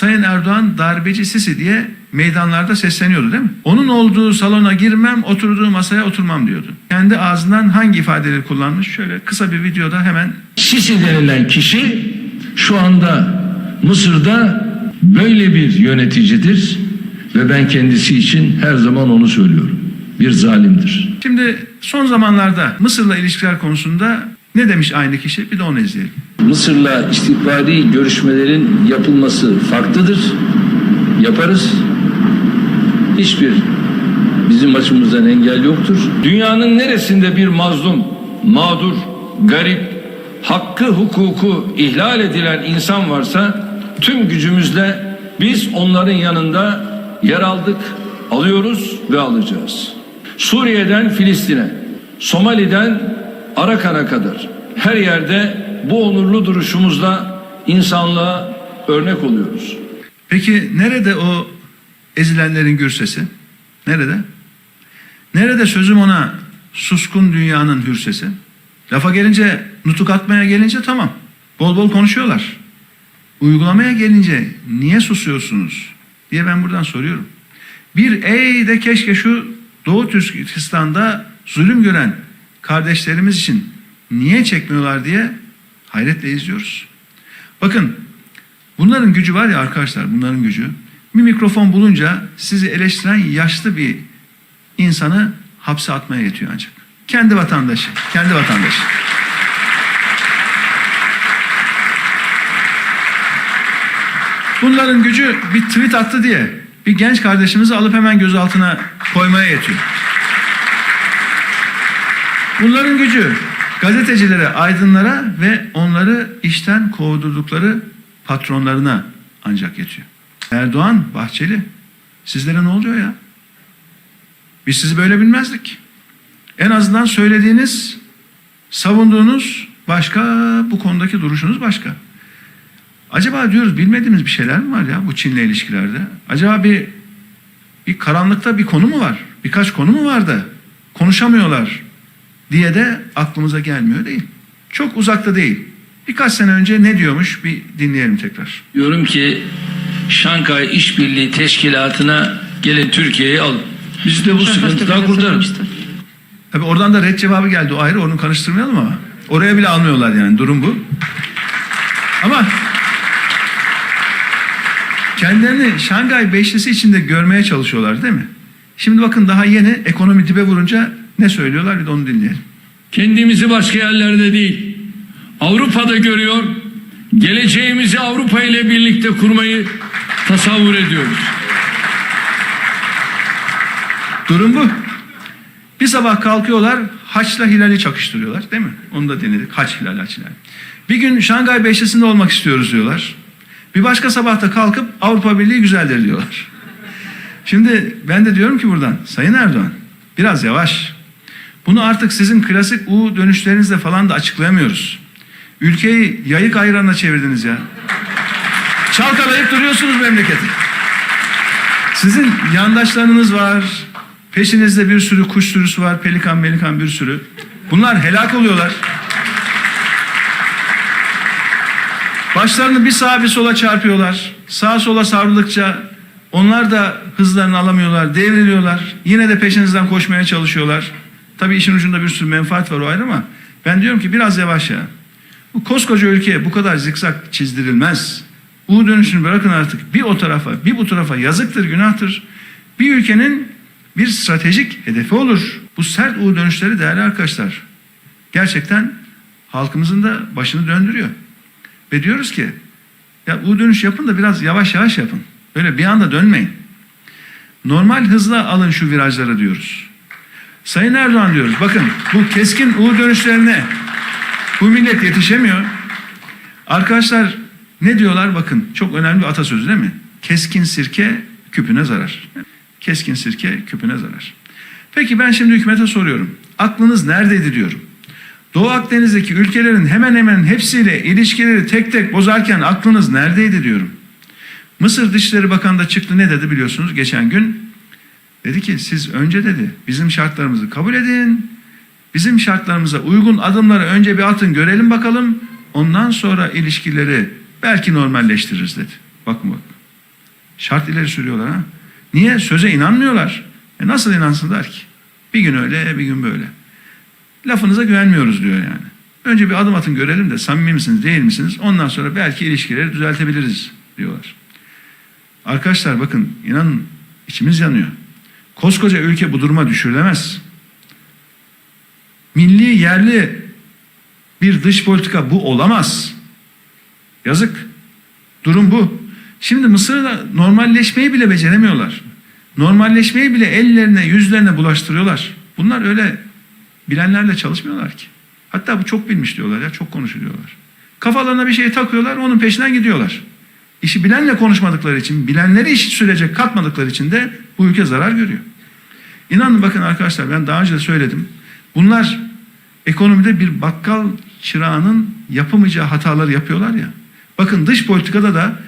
Sayın Erdoğan darbeci Sisi diye meydanlarda sesleniyordu değil mi? Onun olduğu salona girmem, oturduğu masaya oturmam diyordu. Kendi ağzından hangi ifadeleri kullanmış? Şöyle kısa bir videoda hemen Sisi denilen kişi şu anda Mısır'da böyle bir yöneticidir ve ben kendisi için her zaman onu söylüyorum. Bir zalimdir. Şimdi son zamanlarda Mısır'la ilişkiler konusunda ne demiş aynı kişi? Bir de onu izleyelim. Mısır'la istihbari görüşmelerin yapılması farklıdır. Yaparız. Hiçbir bizim açımızdan engel yoktur. Dünyanın neresinde bir mazlum, mağdur, garip, hakkı hukuku ihlal edilen insan varsa tüm gücümüzle biz onların yanında yer aldık, alıyoruz ve alacağız. Suriye'den Filistin'e, Somali'den Arakan'a kadar her yerde bu onurlu duruşumuzla insanlığa örnek oluyoruz. Peki nerede o ezilenlerin gür sesi? Nerede? Nerede sözüm ona suskun dünyanın hür sesi? Lafa gelince, nutuk atmaya gelince tamam. Bol bol konuşuyorlar. Uygulamaya gelince niye susuyorsunuz diye ben buradan soruyorum. Bir ey de keşke şu Doğu Türkistan'da zulüm gören kardeşlerimiz için niye çekmiyorlar diye hayretle izliyoruz. Bakın bunların gücü var ya arkadaşlar bunların gücü. Bir mikrofon bulunca sizi eleştiren yaşlı bir insanı hapse atmaya yetiyor ancak. Kendi vatandaşı, kendi vatandaşı. Bunların gücü bir tweet attı diye bir genç kardeşimizi alıp hemen gözaltına koymaya yetiyor. Bunların gücü gazetecilere, aydınlara ve onları işten kovdurdukları patronlarına ancak yetiyor. Erdoğan, Bahçeli sizlere ne oluyor ya? Biz sizi böyle bilmezdik. En azından söylediğiniz, savunduğunuz başka, bu konudaki duruşunuz başka. Acaba diyoruz bilmediğimiz bir şeyler mi var ya bu Çin'le ilişkilerde? Acaba bir bir karanlıkta bir konu mu var? Birkaç konu mu var da konuşamıyorlar diye de aklımıza gelmiyor değil. Çok uzakta değil. Birkaç sene önce ne diyormuş bir dinleyelim tekrar. Diyorum ki Şankay İşbirliği Teşkilatı'na gelin Türkiye'yi alın. Biz de bu sıkıntıdan kurtarırız. Tabii oradan da red cevabı geldi o ayrı onu karıştırmayalım ama. Oraya bile almıyorlar yani durum bu. Ama kendilerini Şangay Beşlisi içinde görmeye çalışıyorlar değil mi? Şimdi bakın daha yeni ekonomi dibe vurunca ne söylüyorlar bir de onu dinleyelim. Kendimizi başka yerlerde değil, Avrupa'da görüyor, geleceğimizi Avrupa ile birlikte kurmayı tasavvur ediyoruz. Durum bu. Bir sabah kalkıyorlar haçla hilali çakıştırıyorlar değil mi? Onu da denedik. Haç hilal haç hilal. Bir gün Şangay Beşlisi'nde olmak istiyoruz diyorlar. Bir başka sabahta kalkıp Avrupa Birliği güzeldir diyorlar. Şimdi ben de diyorum ki buradan Sayın Erdoğan biraz yavaş. Bunu artık sizin klasik U dönüşlerinizle falan da açıklayamıyoruz. Ülkeyi yayık ayranına çevirdiniz ya. Çalkalayıp duruyorsunuz memleketi. Sizin yandaşlarınız var. Peşinizde bir sürü kuş sürüsü var. Pelikan, melikan bir sürü. Bunlar helak oluyorlar. Başlarını bir sağa bir sola çarpıyorlar. Sağa sola savruldıkça onlar da hızlarını alamıyorlar, devriliyorlar. Yine de peşinizden koşmaya çalışıyorlar. Tabii işin ucunda bir sürü menfaat var o ayrı ama ben diyorum ki biraz yavaş ya. Bu koskoca ülkeye bu kadar zikzak çizdirilmez. U dönüşünü bırakın artık. Bir o tarafa, bir bu tarafa yazıktır, günahtır. Bir ülkenin bir stratejik hedefi olur. Bu sert U dönüşleri değerli arkadaşlar. Gerçekten halkımızın da başını döndürüyor. Ve diyoruz ki ya U dönüş yapın da biraz yavaş yavaş yapın. Böyle bir anda dönmeyin. Normal hızla alın şu virajlara diyoruz. Sayın Erdoğan diyoruz. Bakın bu keskin U dönüşlerine bu millet yetişemiyor. Arkadaşlar ne diyorlar bakın çok önemli bir atasözü değil mi? Keskin sirke küpüne zarar. Keskin sirke küpüne zarar. Peki ben şimdi hükümete soruyorum. Aklınız neredeydi diyorum. Doğu Akdeniz'deki ülkelerin hemen hemen hepsiyle ilişkileri tek tek bozarken aklınız neredeydi diyorum. Mısır Dışişleri Bakanı da çıktı ne dedi biliyorsunuz geçen gün. Dedi ki siz önce dedi bizim şartlarımızı kabul edin. Bizim şartlarımıza uygun adımları önce bir atın görelim bakalım. Ondan sonra ilişkileri belki normalleştiririz dedi. Bakın bak. Şart ileri sürüyorlar ha. Niye? Söze inanmıyorlar. E nasıl inansınlar ki? Bir gün öyle, bir gün böyle. Lafınıza güvenmiyoruz diyor yani. Önce bir adım atın görelim de samimi misiniz, değil misiniz? Ondan sonra belki ilişkileri düzeltebiliriz diyorlar. Arkadaşlar bakın inanın içimiz yanıyor. Koskoca ülke bu duruma düşürülemez. Milli yerli bir dış politika bu olamaz. Yazık. Durum bu. Şimdi Mısır'da normalleşmeyi bile beceremiyorlar. Normalleşmeyi bile ellerine yüzlerine bulaştırıyorlar. Bunlar öyle bilenlerle çalışmıyorlar ki. Hatta bu çok bilmiş diyorlar ya çok konuşuluyorlar. Kafalarına bir şey takıyorlar onun peşinden gidiyorlar. İşi bilenle konuşmadıkları için, bilenleri işi sürecek katmadıkları için de bu ülke zarar görüyor. İnanın bakın arkadaşlar ben daha önce de söyledim. Bunlar ekonomide bir bakkal çırağının yapamayacağı hataları yapıyorlar ya. Bakın dış politikada da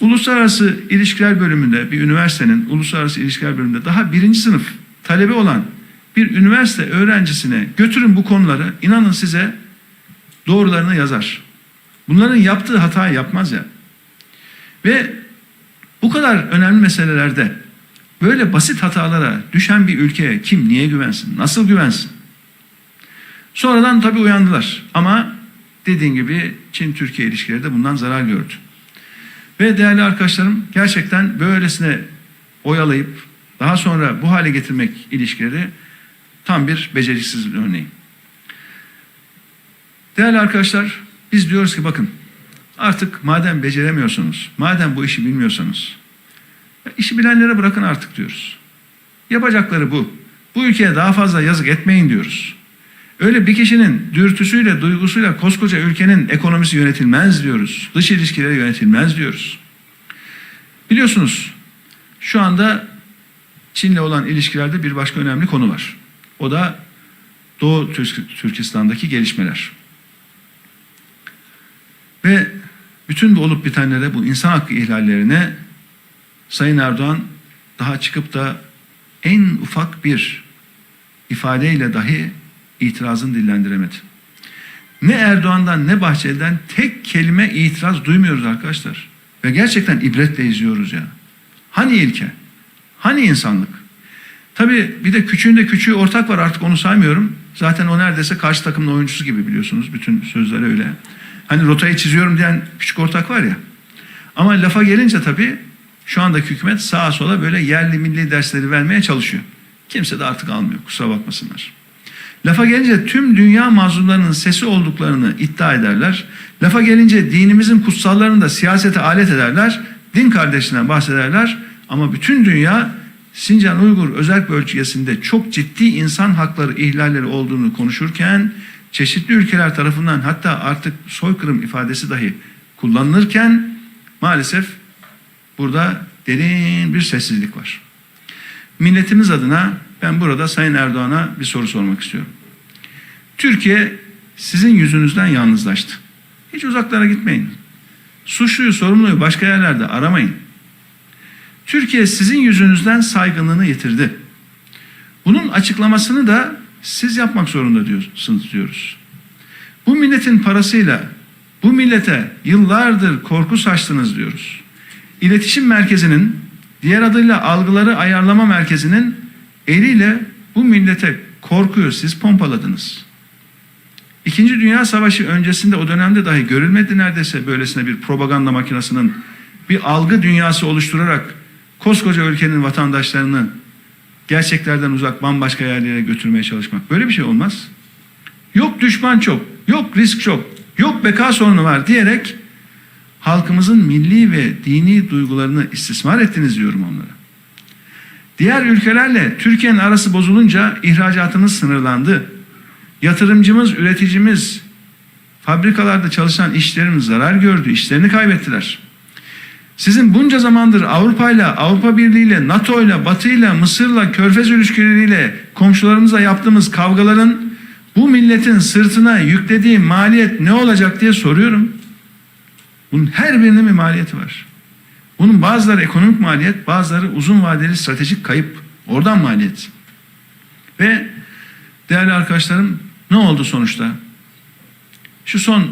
uluslararası ilişkiler bölümünde bir üniversitenin uluslararası ilişkiler bölümünde daha birinci sınıf talebi olan bir üniversite öğrencisine götürün bu konuları inanın size doğrularını yazar. Bunların yaptığı hatayı yapmaz ya. Ve bu kadar önemli meselelerde böyle basit hatalara düşen bir ülkeye kim niye güvensin? Nasıl güvensin? Sonradan tabii uyandılar. Ama dediğim gibi Çin-Türkiye ilişkileri de bundan zarar gördü. Ve değerli arkadaşlarım gerçekten böylesine oyalayıp daha sonra bu hale getirmek ilişkileri tam bir beceriksizlik örneği. Değerli arkadaşlar biz diyoruz ki bakın artık madem beceremiyorsunuz, madem bu işi bilmiyorsanız işi bilenlere bırakın artık diyoruz. Yapacakları bu. Bu ülkeye daha fazla yazık etmeyin diyoruz. Öyle bir kişinin dürtüsüyle, duygusuyla koskoca ülkenin ekonomisi yönetilmez diyoruz. Dış ilişkileri yönetilmez diyoruz. Biliyorsunuz şu anda Çin'le olan ilişkilerde bir başka önemli konu var. O da Doğu Türk- Türkistan'daki gelişmeler. Ve bütün bu olup bitenlere, bu insan hakkı ihlallerine Sayın Erdoğan daha çıkıp da en ufak bir ifadeyle dahi itirazını dillendiremedi. Ne Erdoğan'dan ne Bahçeli'den tek kelime itiraz duymuyoruz arkadaşlar. Ve gerçekten ibretle izliyoruz ya. Hani ilke? Hani insanlık? Tabii bir de küçüğünde küçüğü ortak var artık onu saymıyorum. Zaten o neredeyse karşı takımın oyuncusu gibi biliyorsunuz. Bütün sözler öyle. Hani rotayı çiziyorum diyen küçük ortak var ya. Ama lafa gelince tabii şu andaki hükümet sağa sola böyle yerli milli dersleri vermeye çalışıyor. Kimse de artık almıyor kusura bakmasınlar. Lafa gelince tüm dünya mazlumlarının sesi olduklarını iddia ederler. Lafa gelince dinimizin kutsallarını da siyasete alet ederler. Din kardeşinden bahsederler. Ama bütün dünya Sincan Uygur özel bölgesinde çok ciddi insan hakları ihlalleri olduğunu konuşurken çeşitli ülkeler tarafından hatta artık soykırım ifadesi dahi kullanılırken maalesef burada derin bir sessizlik var. Milletimiz adına ben burada Sayın Erdoğan'a bir soru sormak istiyorum. Türkiye sizin yüzünüzden yalnızlaştı. Hiç uzaklara gitmeyin. Suçluyu, sorumluyu başka yerlerde aramayın. Türkiye sizin yüzünüzden saygınlığını yitirdi. Bunun açıklamasını da siz yapmak zorunda diyorsunuz diyoruz. Bu milletin parasıyla bu millete yıllardır korku saçtınız diyoruz. İletişim merkezinin diğer adıyla algıları ayarlama merkezinin eliyle bu millete korkuyu siz pompaladınız. İkinci Dünya Savaşı öncesinde o dönemde dahi görülmedi neredeyse böylesine bir propaganda makinesinin bir algı dünyası oluşturarak koskoca ülkenin vatandaşlarını gerçeklerden uzak bambaşka yerlere götürmeye çalışmak. Böyle bir şey olmaz. Yok düşman çok, yok risk çok, yok beka sorunu var diyerek halkımızın milli ve dini duygularını istismar ettiniz diyorum onlara. Diğer ülkelerle Türkiye'nin arası bozulunca ihracatımız sınırlandı. Yatırımcımız, üreticimiz, fabrikalarda çalışan işlerimiz zarar gördü, işlerini kaybettiler. Sizin bunca zamandır Avrupa'yla, Avrupa Birliği'yle, NATO'yla, Batı'yla, Mısır'la, Körfez ilişkileriyle komşularımızla yaptığımız kavgaların bu milletin sırtına yüklediği maliyet ne olacak diye soruyorum. Bunun her birinin bir maliyeti var. Bunun bazıları ekonomik maliyet, bazıları uzun vadeli stratejik kayıp. Oradan maliyet. Ve değerli arkadaşlarım ne oldu sonuçta? Şu son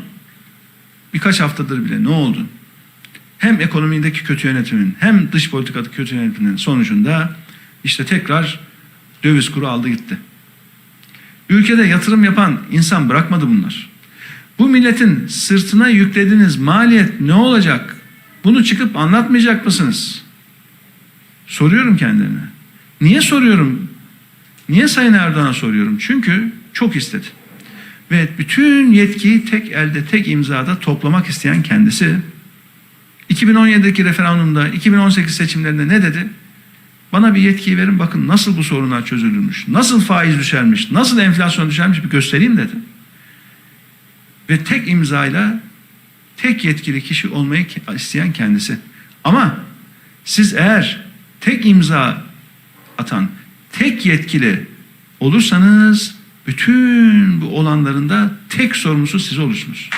birkaç haftadır bile ne oldu? Hem ekonomideki kötü yönetimin hem dış politikadaki kötü yönetiminin sonucunda işte tekrar döviz kuru aldı gitti. Ülkede yatırım yapan insan bırakmadı bunlar. Bu milletin sırtına yüklediğiniz maliyet ne olacak? Bunu çıkıp anlatmayacak mısınız? Soruyorum kendilerine. Niye soruyorum? Niye Sayın Erdoğan'a soruyorum? Çünkü çok istedi. Ve bütün yetkiyi tek elde, tek imzada toplamak isteyen kendisi. 2017'deki referandumda, 2018 seçimlerinde ne dedi? Bana bir yetkiyi verin bakın nasıl bu sorunlar çözülürmüş, nasıl faiz düşermiş, nasıl enflasyon düşermiş bir göstereyim dedi. Ve tek imzayla tek yetkili kişi olmayı isteyen kendisi. Ama siz eğer tek imza atan, tek yetkili olursanız bütün bu olanların da tek sorumlusu siz olursunuz.